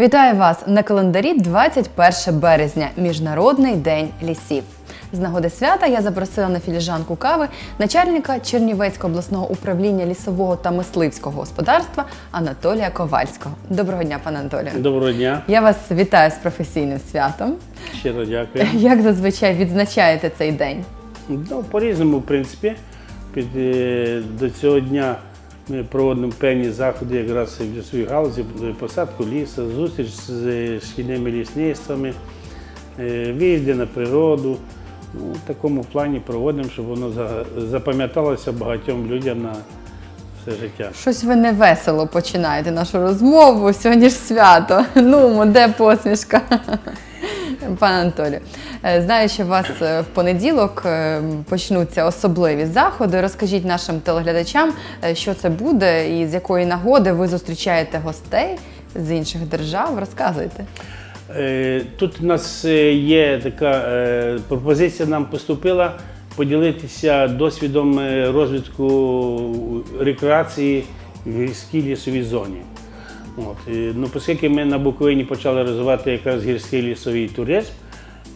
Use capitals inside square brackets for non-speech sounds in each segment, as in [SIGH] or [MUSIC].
Вітаю вас на календарі 21 березня, Міжнародний день лісів. З нагоди свята я запросила на філіжанку кави начальника Чернівецького обласного управління лісового та мисливського господарства Анатолія Ковальського. Доброго дня, пане Анатолію. Доброго дня, Я вас вітаю з професійним святом. щиро дякую. [LAUGHS] Як зазвичай відзначаєте цей день? Ну, по-різному, в принципі, під, е, до цього дня ми проводимо певні заходи якраз в лісовій галузі, посадку лісу, зустріч з е, шкільними лісництвами, е, виїзди на природу. Ну, в такому плані проводимо, щоб воно за- запам'яталося багатьом людям на все життя. Щось ви не весело починаєте нашу розмову. Сьогодні ж свято. [LAUGHS] Ну, де посмішка? Пане Анатолію, е, знаю, що у вас е, в понеділок е, почнуться особливі заходи. Розкажіть нашим телеглядачам, що це буде і з якої нагоди ви зустрічаєте гостей з інших держав. Розказуйте. Тут у нас є така пропозиція, нам поступила поділитися досвідом розвитку рекреації в гірській лісовій зоні. От. е, Ну, оскільки ми на Буковині почали розвивати якраз гірський лісовий туризм,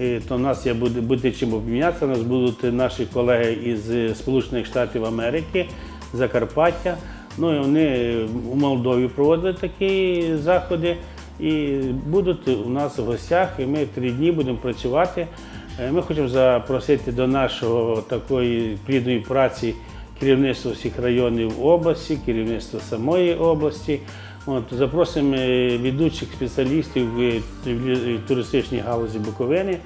е, то в нас є буде, буде чим обмінятися. Нас будуть наші колеги із Сполучених Штатів Америки, Закарпаття. Ну і вони у Молдові проводили такі заходи. І будуть у нас в гостях, і ми три дні будемо працювати. Е, Ми хочемо запросити до нашого такої плідної праці керівництво всіх районів області, керівництво самої області. От, запросимо е, ведучих спеціалістів в, в туристичній галузі Буковини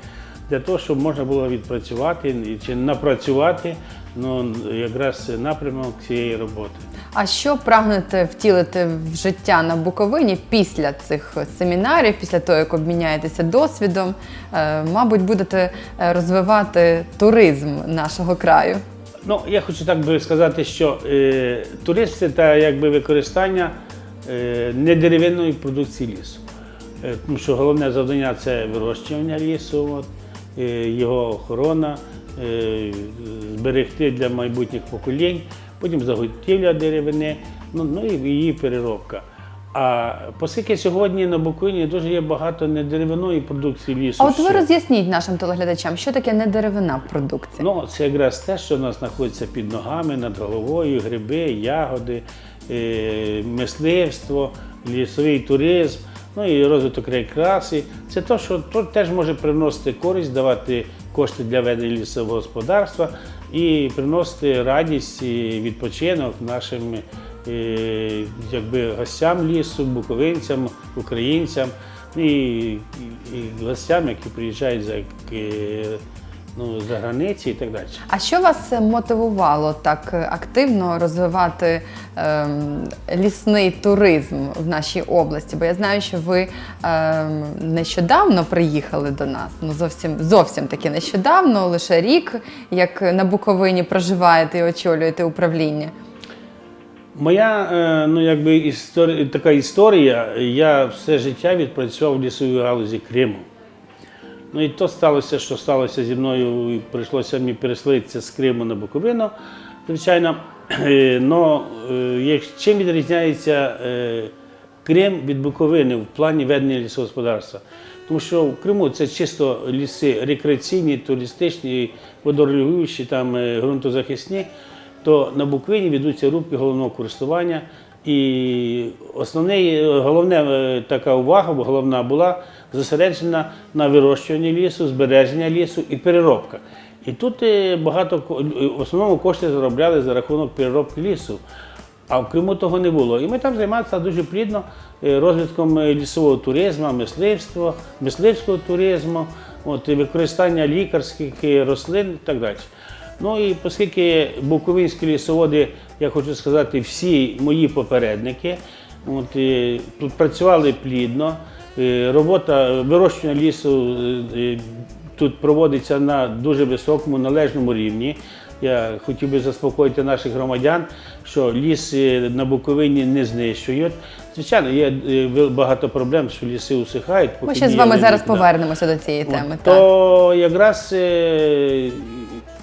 для того, щоб можна було відпрацювати і- чи напрацювати ну, якраз напрямок цієї роботи. А що прагнете втілити в життя на Буковині після цих семінарів, після того, як обміняєтеся досвідом? Е, Мабуть, будете е, розвивати туризм нашого краю. Ну, я хочу так би сказати, що е, туризм це та, якби використання е, недеревинної продукції лісу. Е, тому що головне завдання це вирощування лісу, от, е, його охорона, е, зберегти для майбутніх поколінь, потім заготівля деревини, ну, ну і її переробка. А оскільки сьогодні на Буковині дуже є багато недеревинної продукції лісу. А от ви роз'ясніть нашим телеглядачам, що таке недеревина продукція? Ну, це якраз те, що в нас знаходиться під ногами, над головою, гриби, ягоди, е, мисливство, лісовий туризм, ну і розвиток рекреації. Це те, що теж може приносити користь, давати кошти для ведення лісового господарства і приносити радість і відпочинок нашим е, якби, гостям лісу, буковинцям, українцям і, і, і гостям, які приїжджають за е, ну, за границі і так далі. А що вас е, мотивувало так е, активно розвивати ем, лісний туризм в нашій області? Бо я знаю, що ви ем, нещодавно приїхали до нас. Ну зовсім зовсім таки нещодавно, лише рік, як на Буковині проживаєте і очолюєте управління. Моя е, ну, якби історія, така історія, я все життя відпрацював в лісовій галузі Криму. Ну і то сталося, що сталося зі мною, і прийшлося мені переселитися з Криму на Буковину, звичайно. Е, Но е, чим відрізняється е, Крим від Буковини в плані ведення лісового господарства? Тому що в Криму це чисто ліси рекреаційні, туристичні, водорегулюючі, там ґрунтозахисні, то на Буковині ведуться рубки головного користування. І основне, головне е, така увага, головна була зосереджена на вирощуванні лісу, збереження лісу і переробка. І тут е, багато е, в основному кошти заробляли за рахунок переробки лісу. А в Криму того не було. І ми там займалися дуже плідно е, розвитком лісового туризму, мисливства, мисливського туризму, от, використання лікарських рослин і так далі. Ну і оскільки буковинські лісоводи, я хочу сказати, всі мої попередники, от, працювали плідно, робота вирощування лісу е, е, тут проводиться на дуже високому належному рівні. Я хотів би заспокоїти наших громадян, що ліс е, на Буковині не знищують. Звичайно, є е, багато проблем, що ліси усихають. Ми ще з вами зараз да. повернемося до цієї теми. От, Так. То якраз е,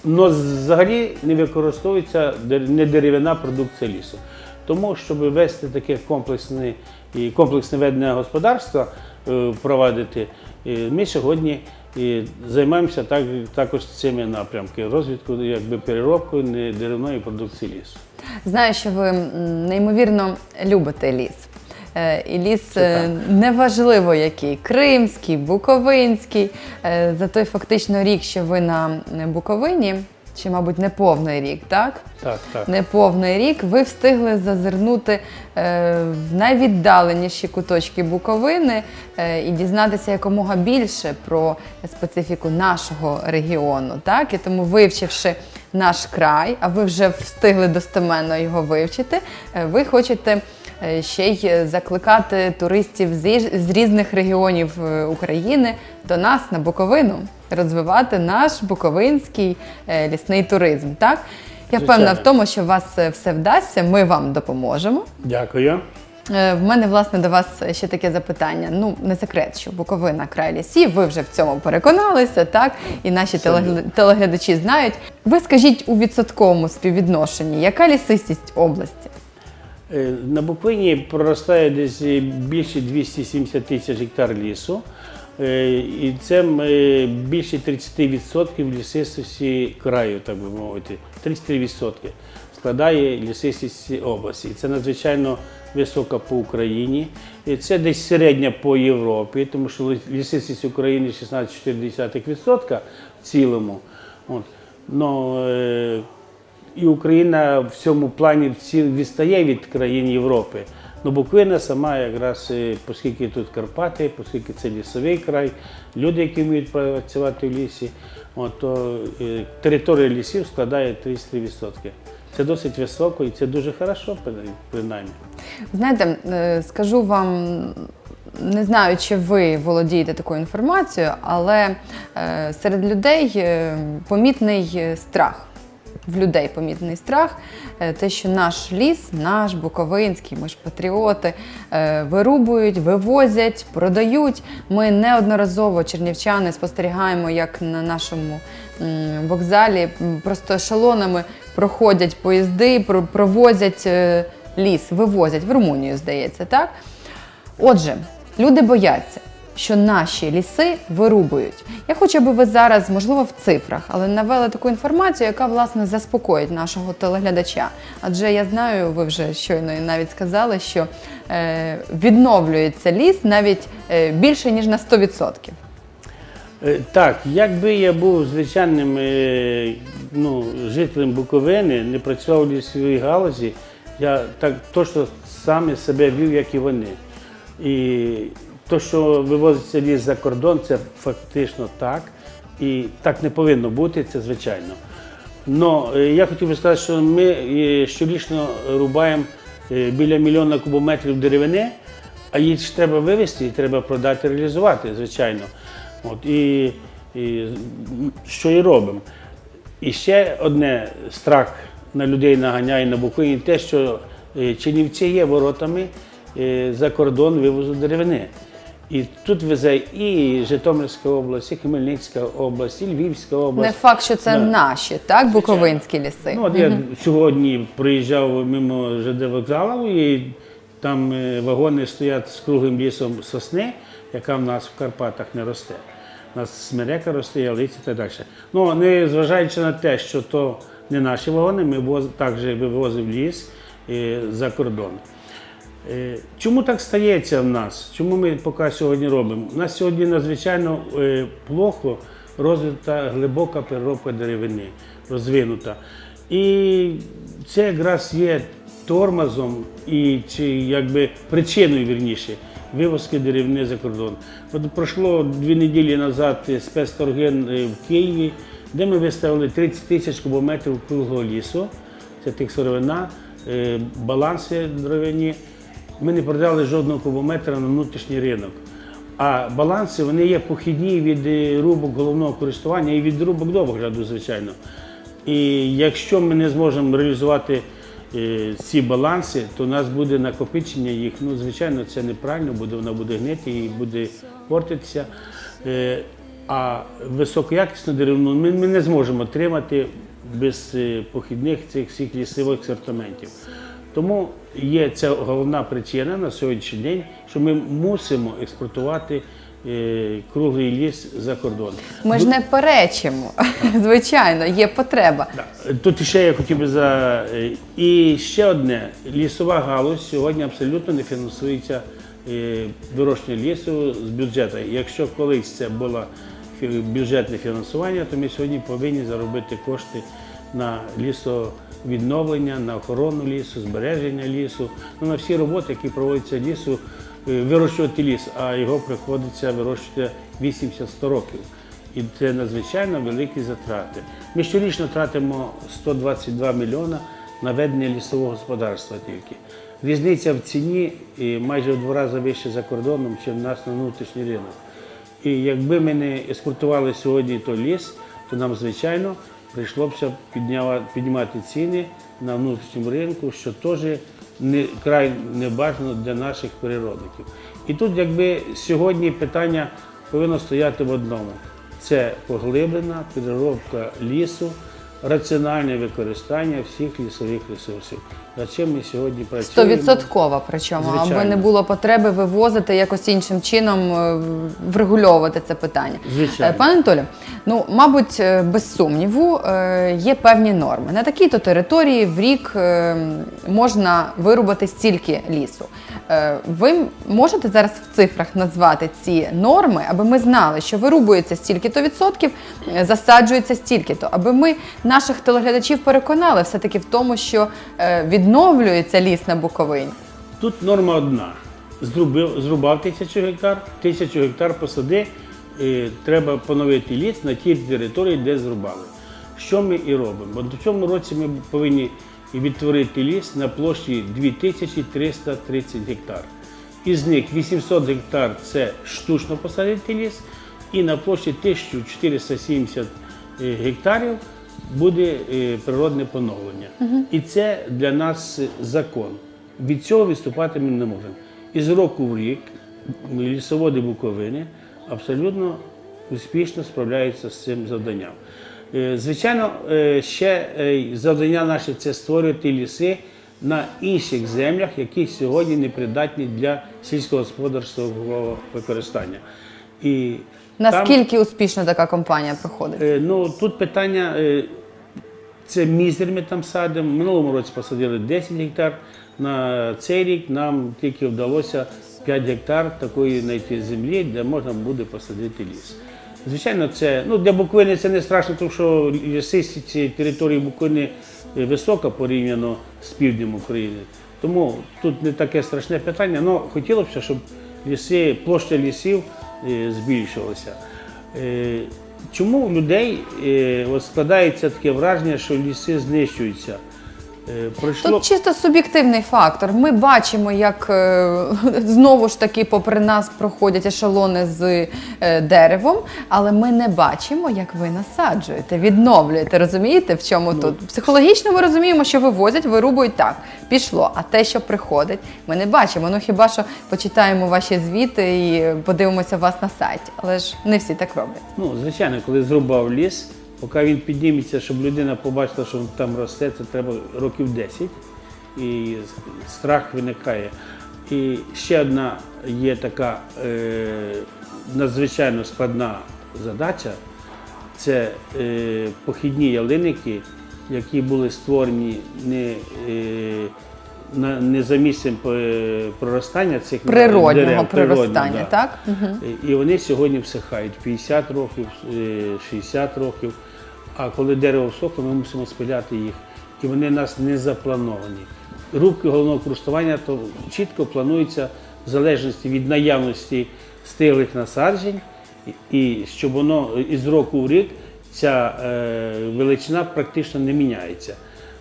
ну, взагалі не використовується не дерев'яна продукція лісу. Тому, щоб вести таке комплексне і комплексне ведення господарства, впровадити, е, ми сьогодні і займаємося так, також цими напрямками розвитку, якби переробку деревної продукції лісу. Знаю, що ви неймовірно любите ліс. Е, І ліс е, неважливо який кримський, буковинський. За той фактично рік, що ви на Буковині, чи, мабуть, не повний рік, так? Так, так. Неповний рік ви встигли зазирнути е, в найвіддаленіші куточки Буковини е, і дізнатися якомога більше про специфіку нашого регіону. Так? І тому, вивчивши наш край, а ви вже встигли достеменно його вивчити, е, ви хочете. Е, Ще й закликати туристів з різних регіонів е, України до нас на Буковину, розвивати наш буковинський е, лісний туризм. Так? Я впевнена в тому, що у вас е, все вдасться. Ми вам допоможемо. Дякую. Е, В мене власне до вас ще таке запитання. Ну не секрет, що Буковина край лісів. Ви вже в цьому переконалися, так і наші телеглядачі знають. Ви скажіть у відсотковому співвідношенні, яка лісистість області? Е, На Буковині проростає десь е, більше 270 тисяч гектар лісу. Е, І це більше 30% лісистості краю, так би мовити. 33% складає лісистість області. Це надзвичайно висока по Україні. І це десь середня по Європі, тому що лісистість України 16,4% в цілому. От. Но, і Україна в цьому плані відстає від країн Європи. Ну, Буковина сама якраз, е, оскільки тут Карпати, оскільки це лісовий край, люди, які вміють працювати в лісі, от, то е, територія лісів складає 33%. Це досить високо і це дуже хорошо, принаймні. Знаєте, е, скажу вам, не знаю, чи ви володієте такою інформацією, але серед людей помітний страх. В людей помітний страх, е, те, що наш ліс, наш Буковинський, ми ж патріоти, е, вирубують, вивозять, продають. Ми неодноразово чернівчани спостерігаємо, як на нашому вокзалі просто ешелонами проходять поїзди, провозять е, ліс, вивозять в Румунію, здається, так? Отже, люди бояться, що наші ліси вирубують. Я хочу, аби ви зараз, можливо, в цифрах, але навели таку інформацію, яка власне заспокоїть нашого телеглядача. Адже я знаю, ви вже щойно навіть сказали, що е, відновлюється ліс навіть е, більше ніж на 100%. Е, Так, якби я був звичайним е, ну, жителем Буковини, не працював в лісовій галузі, я так точно саме себе вів, як і вони. І то, що вивозиться ліс за кордон, це фактично так. І так не повинно бути, це звичайно. Но е, я хотів би сказати, що ми е, щорічно рубаємо е, біля мільйона кубометрів деревини, а її ж треба вивезти і треба продати, реалізувати, звичайно. От, і, і що і робимо. І ще одне страх на людей наганяє на Буковині, те, що Чернівці є воротами за кордон вивозу деревини. І тут везе і Житомирська область, і Хмельницька область, і Львівська область. Не факт, що це Да. наші, так, буковинські ліси. Ну, от я сьогодні проїжджав мимо ЖД вокзалу, і там е, вагони стоять з круглим лісом сосни, яка в нас в Карпатах не росте. У нас смерека росте, ялиця і так далі. Ну, не зважаючи на те, що то не наші вагони, ми також вивозимо ліс е, за кордон. Е, Чому так стається в нас? Чому ми поки сьогодні робимо? У нас сьогодні надзвичайно е, плохо розвита глибока переробка деревини, розвинута. І це якраз є тормозом і чи якби причиною вірніше вивозки деревини за кордон. От пройшло дві неділі назад спецторген е, в Києві, де ми виставили 30 тисяч кубометрів круглого лісу. Це тих сировина, баланси деревині. Ми не продали жодного кубометра на внутрішній ринок. А баланси вони є похідні від е, рубок головного користування і від рубок догляду, звичайно. І якщо ми не зможемо реалізувати е, ці баланси, то у нас буде накопичення їх. Ну, звичайно, це неправильно, буде, вона буде гнити і буде портитися. Е, А високоякісну деревину ми, ми не зможемо отримати без похідних цих всіх лісових сортаментів. Тому є ця головна причина на сьогоднішній день, що ми мусимо експортувати е, круглий ліс за кордон. Ми ж не перечимо. [LAUGHS] Звичайно, є потреба. Да. Тут ще я хотів би за е, і ще одне лісова галузь сьогодні абсолютно не фінансується е, вирощення лісу з бюджету. Якщо колись це було бюджетне фінансування, то ми сьогодні повинні заробити кошти на лісовідновлення, на охорону лісу, збереження лісу, ну, на всі роботи, які проводяться лісу, е, вирощувати ліс, а його приходиться вирощувати 80-100 років. І це надзвичайно великі затрати. Ми щорічно тратимо 122 мільйона на ведення лісового господарства тільки. Різниця в ціні майже в два рази вище за кордоном, ніж в нас на внутрішній ринок. І якби ми не експортували сьогодні той ліс, то нам, звичайно, прийшлося піднімати ціни на внутрішньому ринку, що теж не, край небажано для наших природників. І тут, якби сьогодні питання повинно стояти в одному: це поглиблена переробка лісу, раціональне використання всіх лісових ресурсів. Над чим ми сьогодні працюємо. Стовідсоткова, причому, аби не було потреби вивозити якось іншим чином е, врегульовувати це питання. Звичайно. Е, Пане Анатолію, ну мабуть, е, без сумніву, е, є певні норми. На такій-то території в рік е, можна вирубати стільки лісу. Е, Ви можете зараз в цифрах назвати ці норми, аби ми знали, що вирубується стільки-то відсотків, е, засаджується стільки-то, аби ми наших телеглядачів переконали все-таки в тому, що е, відновлюється ліс на Буковині. Тут норма одна. Зрубив, зрубав тисячу гектар, тисячу гектар посади, і треба поновити ліс на тій території, де зрубали. Що ми і робимо? Бо в цьому році ми повинні відтворити ліс на площі 2330 гектар. Із них 800 гектар це штучно посадити ліс, і на площі 1470 е, гектарів буде е, природне поновлення. І це для нас закон. Від цього відступати ми не можемо. І з року в рік лісоводи Буковини абсолютно успішно справляються з цим завданням. Е, Звичайно, е, ще завдання наше це створювати ліси на інших землях, які сьогодні не придатні для сільськогосподарського використання. І Наскільки успішно така компанія проходить? Е, Ну, тут питання, е, це мізер ми там садимо. Минулому році посадили 10 гектар. На цей рік нам тільки вдалося 5 гектар такої знайти землі, де можна буде посадити ліс. Звичайно, це ну, для Буковини це не страшно, тому що лісистість цієї території Буковини е, висока порівняно з півднем України. Тому тут не таке страшне питання. але хотілося б, щоб ліси, площа лісів е, збільшувалася. Е, Чому у людей е, складається таке враження, що ліси знищуються? Е, Пройшло Тут чисто суб'єктивний фактор. Ми бачимо, як е, [LAUGHS] знову ж таки, попри нас проходять ешелони з е, деревом, але ми не бачимо, як ви насаджуєте, відновлюєте. Розумієте, в чому тут? Психологічно ми розуміємо, що вивозять, вирубують так. Пішло. А те, що приходить, ми не бачимо. Ну хіба що почитаємо ваші звіти і подивимося вас на сайті. Але ж не всі так роблять. Ну, звичайно, коли зрубав ліс, поки він підніметься, щоб людина побачила, що він там росте, це треба років 10. І страх виникає. І ще одна є така е, надзвичайно складна задача це е, похідні ялинники, які були створені не, е, на, не за місцем е, проростання цих Природнього дерев, приростання, да. так? Угу. І вони сьогодні всихають 50 років, е, 60 років. А коли дерево всохло, ми мусимо спиляти їх. І вони у нас не заплановані. Рубки головного користування то чітко плануються в залежності від наявності стиглих насаджень, і- щоб воно із року в рік ця е, величина практично не міняється.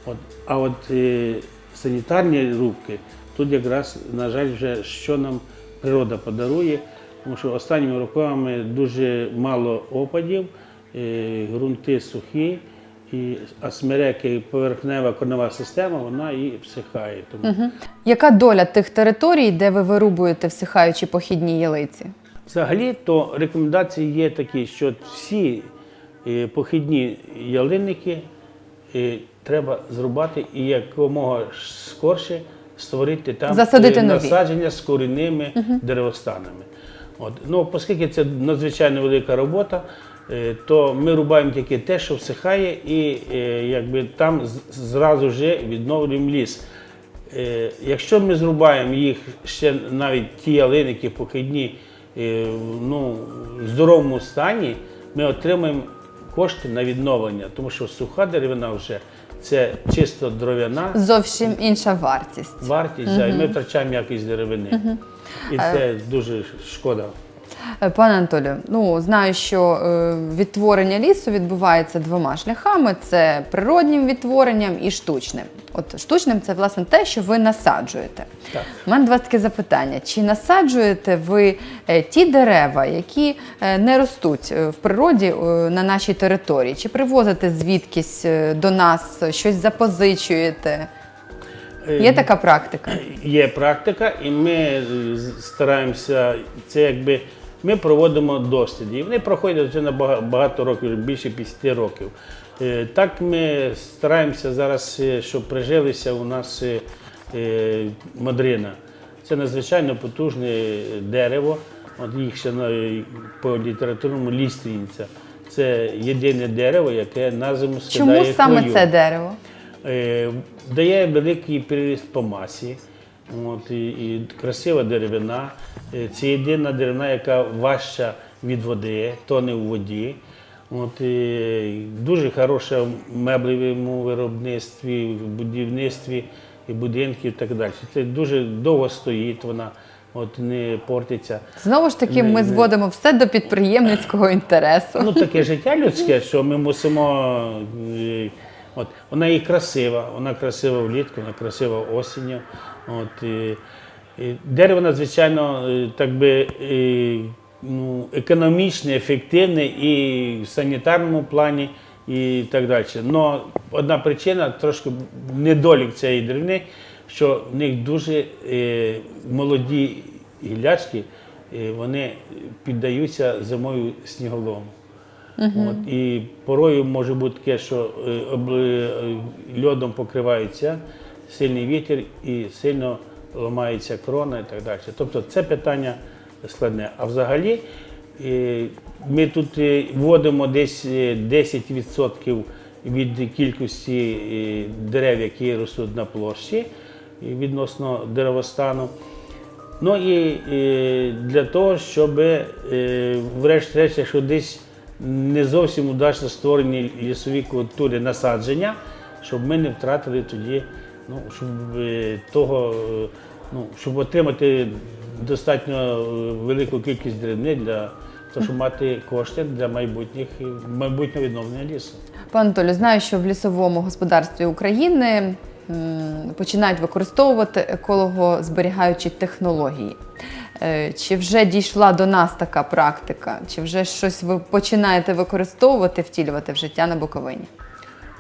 От, а от е, санітарні рубки, тут якраз, на жаль, вже що нам природа подарує, тому що останніми роками дуже мало опадів, ґрунти сухі, і, а смереки, поверхнева корнева система, вона і всихає. Тому Яка доля тих територій, де ви вирубуєте всихаючі похідні ялиці? Взагалі, то рекомендації є такі, що всі е, похідні ялинники е, треба зрубати і якомога скорше створити там Засадити е, нові. насадження з корінними деревостанами. От. Ну, оскільки це надзвичайно велика робота, то ми рубаємо тільки те, що всихає, і е, якби там зразу ж відновлюємо ліс. Е, Якщо ми зрубаємо їх ще навіть ті ялини, які покидні е, ну, в здоровому стані, ми отримаємо кошти на відновлення, тому що суха деревина вже це чисто дров'яна Зовсім інша вартість. вартість, а і ми втрачаємо якість деревини. І це дуже шкода. Е, Пане Анатолію, ну знаю, що е, відтворення лісу відбувається двома шляхами: це природнім відтворенням і штучним. От штучним це власне те, що ви насаджуєте. Так. У мене до вас таке запитання: чи насаджуєте ви е, ті дерева, які не ростуть в природі на нашій території? Чи привозите звідкись до нас щось запозичуєте? Є така практика? Є практика, і ми стараємося, це якби ми проводимо досліди. І вони проходять вже на багато років, більше 50 років. Е, Так ми стараємося зараз, е, щоб прижилися у нас е, мадрина. Це надзвичайно потужне дерево. От їх ще по літературному ліственниця. Це єдине дерево, яке на зиму скидає Чому саме хвою. це дерево? Дає великий приріст по масі. От, і, і красива деревина. Е, Це єдина деревина, яка важча від води, тоне у воді. От, і дуже хороша в меблевому виробництві, в будівництві і будинків і так далі. Це дуже довго стоїть, вона от, не портиться. Знову ж таки, Не- ми не- зводимо все до підприємницького інтересу. Ну, таке життя людське, що ми мусимо. е, От, вона і красива, вона красива влітку, вона красива осінню. От, і, і дерево надзвичайно е, так би, е, ну, економічне, ефективне і в санітарному плані, і так далі. Но одна причина, трошки недолік цієї деревини, що в них дуже е, молоді гілячки, е, вони піддаються зимою сніголому. От, і порою може бути таке, що е, об- е, льодом покривається сильний вітер і сильно ламається крона і так далі. Тобто це питання складне. А взагалі е, ми тут е, вводимо десь е, 10% від кількості е, дерев, які ростуть на площі відносно деревостану. Ну і, е, для того, щоб е, врешті-решт, якщо десь не зовсім удачно створені лісові культури насадження, щоб ми не втратили тоді, ну, щоб е, того, е, ну, щоб отримати достатньо е, велику кількість деревини для того, щоб мати кошти для майбутніх майбутнього відновлення лісу. Пане Анатолію, знаю, що в лісовому господарстві України починають використовувати екологозберігаючі технології. Чи вже дійшла до нас така практика? Чи вже щось ви починаєте використовувати, втілювати в життя на Буковині?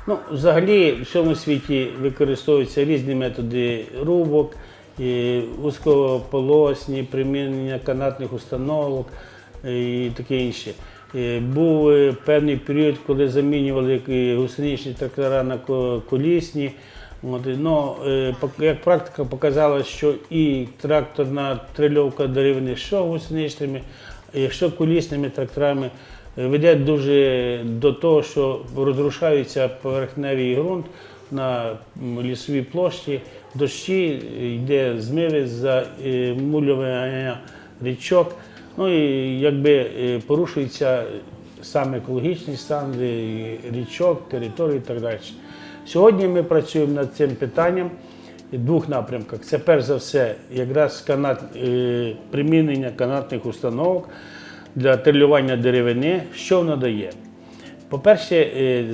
Ну, взагалі в всьому світі використовуються різні методи рубок, і вузькополосні, примінення канатних установок і таке інше. Е, Був е, певний період, коли замінювали е, гусеничні трактора на колісні. От, ну, е, як практика показала, що і тракторна трильовка деревини, що гусеничними, якщо колісними тракторами е, веде дуже до того, що розрушається поверхневий ґрунт на лісовій площі, дощі, йде змиви за е, мулювання річок. Ну і якби е, порушується сам екологічний стан е, річок, територій і так далі. Сьогодні ми працюємо над цим питанням в двох напрямках. Це перш за все якраз канат, примінення канатних установок для трилювання деревини. Що воно дає? По-перше, е,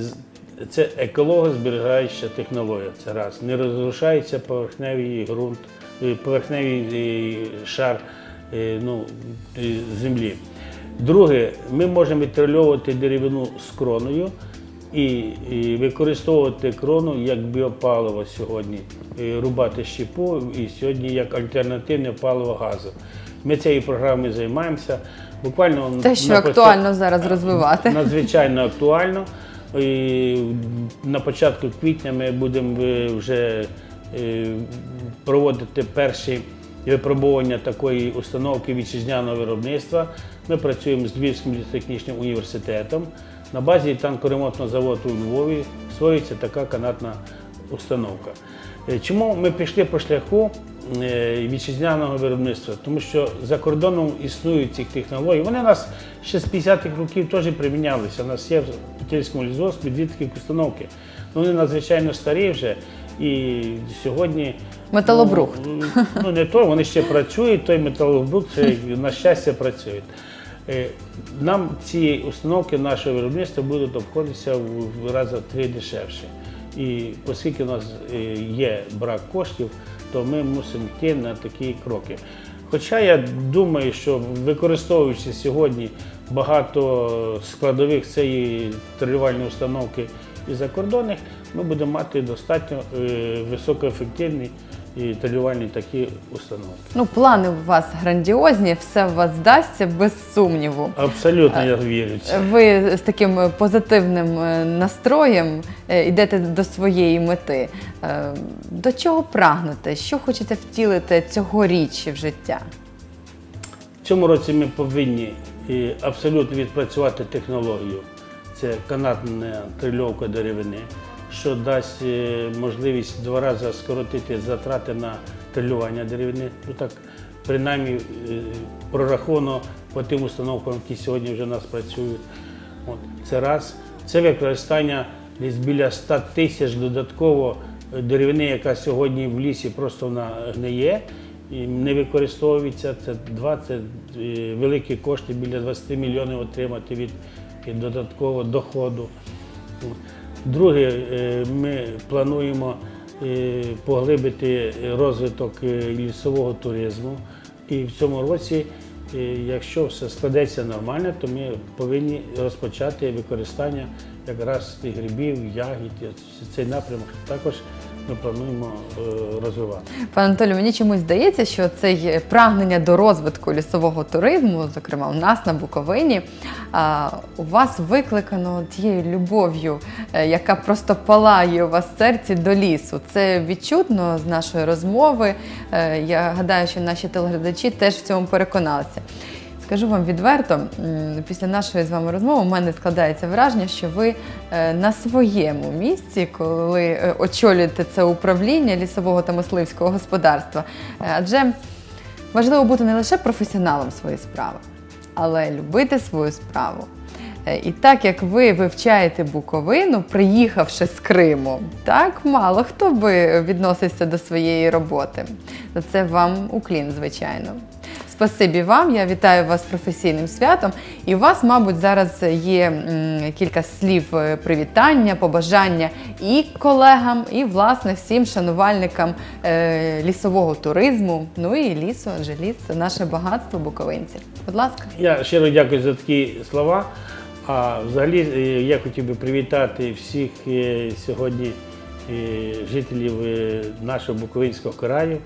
це екологозберігаюча технологія. Це раз. Не розрушається поверхневий ґрунт, е, поверхневий е, шар ну, землі. Друге, ми можемо відтрильовувати деревину з кроною і, використовувати крону як біопаливо сьогодні, рубати щепу і сьогодні як альтернативне паливо газу. Ми цією програмою займаємося. Буквально Те, що на актуально зараз розвивати. Надзвичайно актуально. І на початку квітня ми будемо вже е, проводити перші випробування такої установки вітчизняного виробництва. Ми працюємо з Львівським лісотехнічним університетом. На базі танкоремонтного заводу у Львові створюється така канатна установка. Е, Чому ми пішли по шляху вітчизняного виробництва? Тому що за кордоном існують ці технології. Вони у нас ще з 50-х років теж примінялися. У нас є в Путильському лісгоспі дві такі установки. Ну, Вони надзвичайно старі вже. І сьогодні Металобрухт. Ну, ну не то, вони ще працюють, той металобрухт ще, на щастя працюють. Е, Нам ці установки нашого виробництва будуть обходитися в в рази три дешевше. І оскільки у нас е, є брак коштів, то ми мусимо йти на такі кроки. Хоча я думаю, що використовуючи сьогодні багато складових цієї тренувальної установки і закордонних, ми будемо мати достатньо високоефективний високоефективні і тренувальні такі установки. Ну, плани у вас грандіозні, все у вас вдасться без сумніву. Абсолютно я вірю. Ви з таким е, позитивним е, настроєм е, йдете до своєї мети. Е, До чого прагнете? Що хочете втілити цьогоріч в життя? В цьому році ми повинні е, абсолютно відпрацювати технологію. Це канатна трильовка деревини, що дасть е, можливість два рази скоротити затрати на трилювання деревини. Ну так, принаймні, е, прораховано по тим установкам, які сьогодні вже у нас працюють. От, це раз. Це використання десь біля 100 тисяч додатково деревини, яка сьогодні в лісі просто вона гниє і не використовується. Це два, це е, великі кошти, біля 20 мільйонів отримати від, від додаткового доходу. Друге, е, ми плануємо е, поглибити розвиток е, лісового туризму. І в цьому році, якщо все складеться нормально, то ми повинні розпочати використання якраз і грибів, ягід. Цей напрямок також ми плануємо е, розвивати. Пане Анатолію, мені чомусь здається, що це прагнення до розвитку лісового туризму, зокрема у нас на Буковині, у вас викликано тією любов'ю, е, яка просто палає у вас в серці до лісу. Це відчутно з нашої розмови. Е, Я гадаю, що наші телеглядачі теж в цьому переконалися. Скажу вам відверто, після нашої з вами розмови у мене складається враження, що ви е, на своєму місці, коли е, очолюєте це управління лісового та мисливського господарства. Е, Адже важливо бути не лише професіоналом своєї справи, але любити свою справу. І так як ви вивчаєте Буковину, приїхавши з Криму, так мало хто би відносився до своєї роботи. За це вам уклін, звичайно. Спасибі вам, я вітаю вас з професійним святом. І у вас, мабуть, зараз є кілька слів е, привітання, побажання і колегам, і власне всім шанувальникам е, лісового туризму. Ну і лісу, адже ліс це наше багатство буковинців. Будь ласка. Я щиро дякую за такі слова. А взагалі е, я хотів би привітати всіх сьогодні жителів нашого Буковинського краю.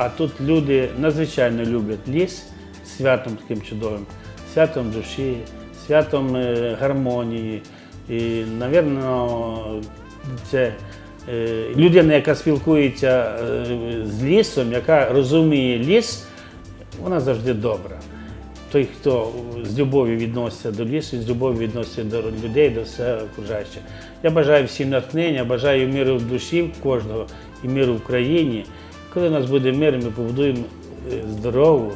А тут люди надзвичайно люблять ліс святом таким чудовим, святом душі, святом е, гармонії. І, напевно, це е, людина, яка спілкується е, з лісом, яка розуміє ліс, вона завжди добра. Той, хто з любов'ю відноситься до лісу, з любов'ю відноситься до людей, до все окружаюче. Я бажаю всім натхнення, бажаю миру в душі кожного і миру в країні. Коли у нас буде мир, ми побудуємо е, здорову,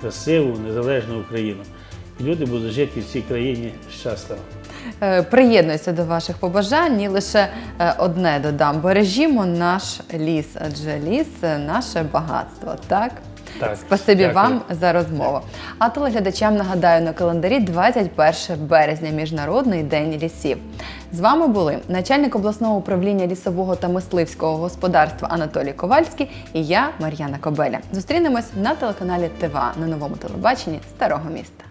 красиву, незалежну Україну. І люди будуть жити в цій країні щасливо. Е, Приєднуюся до ваших побажань і лише е, одне додам: бережімо наш ліс, адже ліс наше багатство. Так? Так, Спасибі дякую. вам за розмову. А телеглядачам нагадаю на календарі 21 березня, Міжнародний день лісів. З вами були начальник обласного управління лісового та мисливського господарства Анатолій Ковальський і я, Мар'яна Кобеля. Зустрінемось на телеканалі ТВА на новому телебаченні Старого міста.